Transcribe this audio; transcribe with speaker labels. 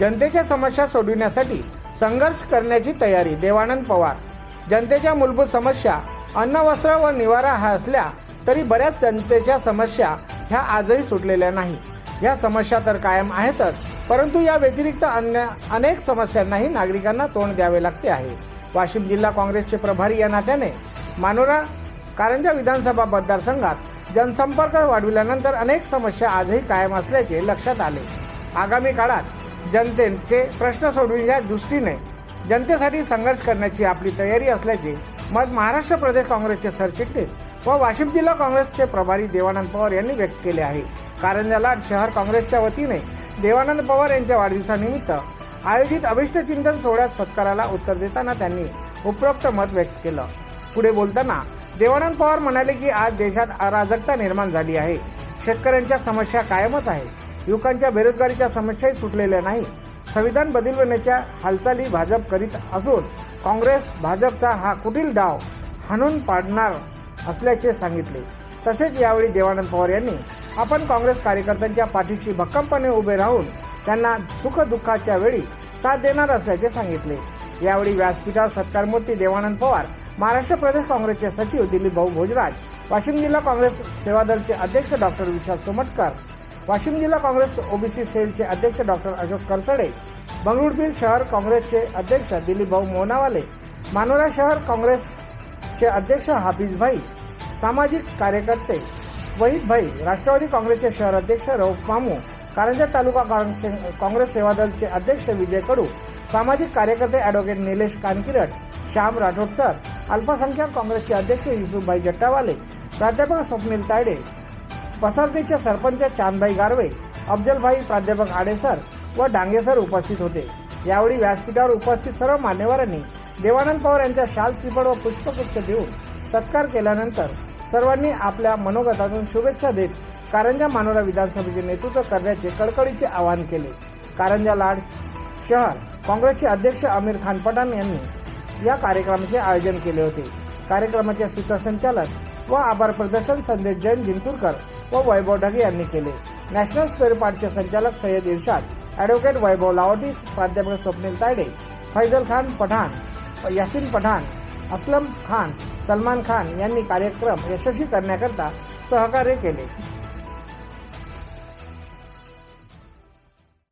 Speaker 1: जनतेच्या समस्या सोडविण्यासाठी संघर्ष करण्याची तयारी देवानंद पवार. जनतेच्या मूलभूत समस्या अन्न वस्त्र व निवारा हा असल्या तरी बऱ्याच जनतेच्या समस्या ह्या आजही सुटलेल्या नाही. ह्या समस्या तर कायम आहेतच परंतु या व्यतिरिक्त अन्य अनेक समस्यांनाही नागरिकांना तोंड द्यावे लागते आहे. वाशिम जिल्हा काँग्रेसचे प्रभारी या नात्याने मानोरा कारंजा विधानसभा मतदारसंघात जनसंपर्क वाढविल्यानंतर अनेक समस्या आजही कायम असल्याचे लक्षात आले. आगामी काळात जनतेचे प्रश्न सोडविण्याच्या दृष्टीने जनतेसाठी संघर्ष करण्याची आपली तयारी असल्याचे मत महाराष्ट्र प्रदेश काँग्रेसचे सरचिटणीस व वाशिम जिल्हा काँग्रेसचे प्रभारी देवानंद पवार यांनी व्यक्त केले आहे. कारण लाट शहर काँग्रेसच्या वतीने देवानंद पवार यांच्या वाढदिवसानिमित्त आयोजित अभिष्टचिंतन सोहळ्यात सत्काराला उत्तर देताना त्यांनी उपरोक्त मत व्यक्त केलं. पुढे बोलताना देवानंद पवार म्हणाले की आज देशात अराजकता निर्माण झाली आहे. शेतकऱ्यांच्या समस्या कायमच आहे युवकांच्या बेरोजगारीच्या समस्याही सुटलेल्या नाही. संविधान बदलवण्याच्या हालचाली भाजप करीत असून काँग्रेस भाजपचा हा कुटील डाव हाणून पाडणार असल्याचे सांगितले. तसेच यावेळी देवानंद पवार यांनी आपण काँग्रेस कार्यकर्त्यांच्या पाठीशी भक्कमपणे उभे राहून त्यांना सुखदुःखाच्या वेळी साथ देणार असल्याचे सांगितले. यावेळी व्यासपीठावर सत्कारमूर्ती देवानंद पवार महाराष्ट्र प्रदेश काँग्रेसचे सचिव दिलीप भाऊ भोजराज वाशिम जिल्हा काँग्रेस सेवादलचे अध्यक्ष डॉक्टर विशाल सोमटकर वाशिम जिल्हा काँग्रेस ओबीसी सेलचे अध्यक्ष डॉक्टर अशोक करसडे बंगळुरबीर शहर काँग्रेसचे अध्यक्ष दिलीप भाऊ मोनावाले मानोरा शहर काँग्रेसचे अध्यक्ष हाफिज भाई सामाजिक कार्यकर्ते वहीद भाई राष्ट्रवादी काँग्रेसचे शहर अध्यक्ष रऊफ मामू कारंजा तालुका काँग्रेस काँग्रेस सेवादलचे अध्यक्ष विजय कडू सामाजिक कार्यकर्ते ॲडव्होकेट निलेश कानकिरट श्याम राठोड सर अल्पसंख्याक काँग्रेसचे अध्यक्ष युसुफभाई जट्टावाले प्राध्यापक स्वप्नील तायडे पसरतीचे सरपंच चांदभाई गारवे अफजलभाई प्राध्यापक आडेसर व डांगेसर उपस्थित होते. यावेळी व्यासपीठावर उपस्थित सर्व मान्यवरांनी देवानंद पवार यांच्या शाल श्रीफळ व पुष्पगुच्छ देऊन सत्कार केल्यानंतर सर्वांनी आपल्या मनोगतातून शुभेच्छा देत कारंजा मानोरा विधानसभेचे नेतृत्व करण्याचे कळकळीचे आवाहन केले. कारंजा लाड शहर काँग्रेसचे अध्यक्ष आमिर खान पठाण यांनी या कार्यक्रमाचे आयोजन केले होते. कार्यक्रमाचे सूत्रसंचालन व आभार प्रदर्शन संदेश जैन जिंतूरकर व वैभव ढगे यांनी केले. नॅशनल स्पेअर पार्टचे संचालक सय्यद इर्शाद ॲडव्होकेट वैभव लावटी प्राध्यापक स्वप्नील तायडे फैजल खान पठाण यासिन पठाण असलम खान सलमान खान यांनी कार्यक्रम यशस्वी करण्याकरता सहकार्य केले.